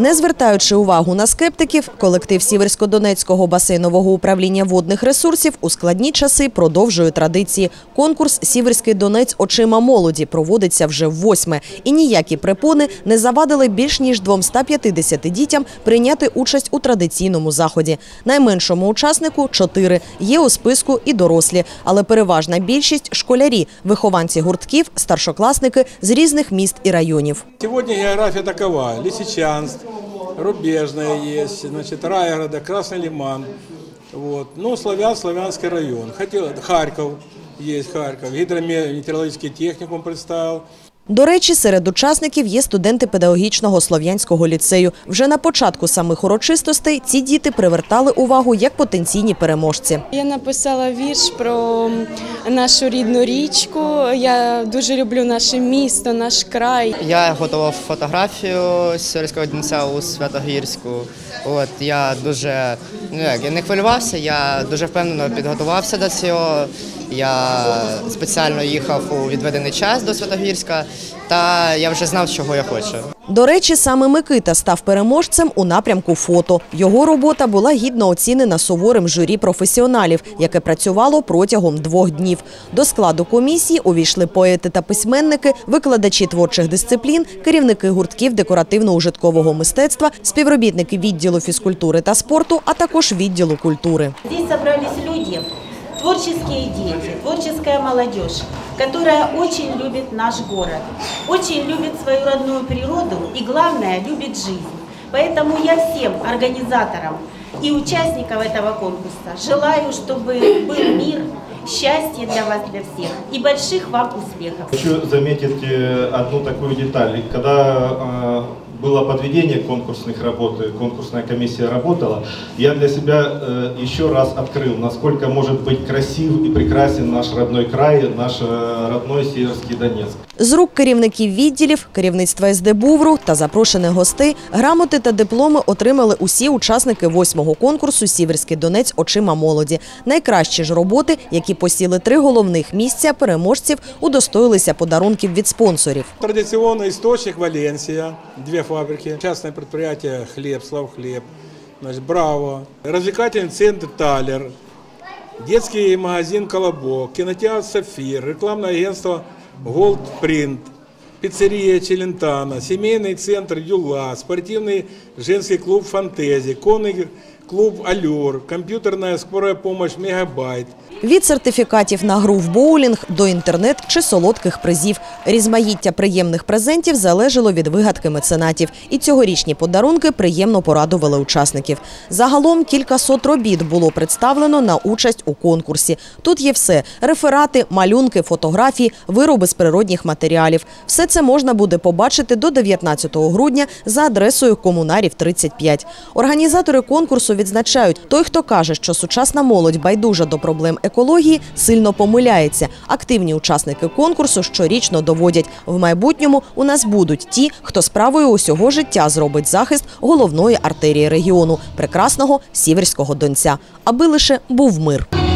Не звертаючи увагу на скептиків, колектив Сіверсько-Донецького басейнового управління водних ресурсів у складні часи продовжує традиції. Конкурс Сіверський Донець очима молоді проводиться вже восьме. І ніякі препони не завадили більш ніж 250 дітям прийняти участь у традиційному заході. Найменшому учаснику чотири. Є у списку і дорослі, але переважна більшість школярі, вихованці гуртків, старшокласники з різних міст і районів. Сегодня география такова. Лисичанск, Рубежная есть, значит, Райгорода, Красный Лиман. Вот. Ну, Славян, Славянский район. Хотел, Харьков есть, Харьков. Гидрометеорологический техникум представил. До речі, серед учасників є студенти педагогічного слов'янського ліцею. Вже на початку самих урочистостей ці діти привертали увагу як потенційні переможці. Я написала вірш про нашу рідну річку. Я дуже люблю наше місто, наш край. Я готував фотографію з сільського дінця у Святогірську. От я дуже ну як я не хвилювався, я дуже впевнено підготувався до цього. Я спеціально їхав у відведений час до Святогірська, та я вже знав, чого я хочу. До речі, саме Микита став переможцем у напрямку фото. Його робота була гідно оцінена суворим журі професіоналів, яке працювало протягом двох днів. До складу комісії увійшли поети та письменники, викладачі творчих дисциплін, керівники гуртків декоративно-ужиткового мистецтва, співробітники відділу фізкультури та спорту, а також відділу культури. Здесь собрались люди, творческие дети, творческая молодежь, которая очень любит наш город, очень любит свою родную природу и, главное, любит жизнь. Поэтому я всем организаторам и участникам этого конкурса желаю, чтобы был мир, счастье для вас, для всех и больших вам успехов. Хочу заметить э, одну такую деталь. Когда э, было подведение конкурсных работ, и конкурсная комиссия работала, я для себя э, еще раз открыл, насколько может быть красив и прекрасен наш родной край, наш э, родной Северский Донецк. З рук керівників відділів, керівництва СД Бувру та запрошених гостей грамоти та дипломи отримали усі учасники восьмого конкурсу Сіверський Донець очима молоді. Найкращі ж роботи, які посіли три головних місця переможців, удостоїлися подарунків від спонсорів. Традиционный источник Валенсия, две фабрики, частное предприятие Хлеб, Славхлеб, значит, Браво, развлекательный центр Талер, детский магазин Колобок, кинотеатр Сафир, рекламное агентство Gold Print, пиццерия Челентана, семейный центр Юла, спортивный женский клуб Фантези, конный клуб Алюр, компьютерная скорая помощь Мегабайт, Від сертифікатів на гру в боулінг до інтернет чи солодких призів. Різмаїття приємних презентів залежало від вигадки меценатів. І цьогорічні подарунки приємно порадували учасників. Загалом кількасот робіт було представлено на участь у конкурсі. Тут є все – реферати, малюнки, фотографії, вироби з природних матеріалів. Все це можна буде побачити до 19 грудня за адресою Комунарів 35. Організатори конкурсу відзначають, той, хто каже, що сучасна молодь байдужа до проблем екології, сильно помиляється. Активні учасники конкурсу щорічно доводять, в майбутньому у нас будуть ті, хто справою усього життя зробить захист головної артерії регіону – прекрасного сіверського донця, аби лише був мир.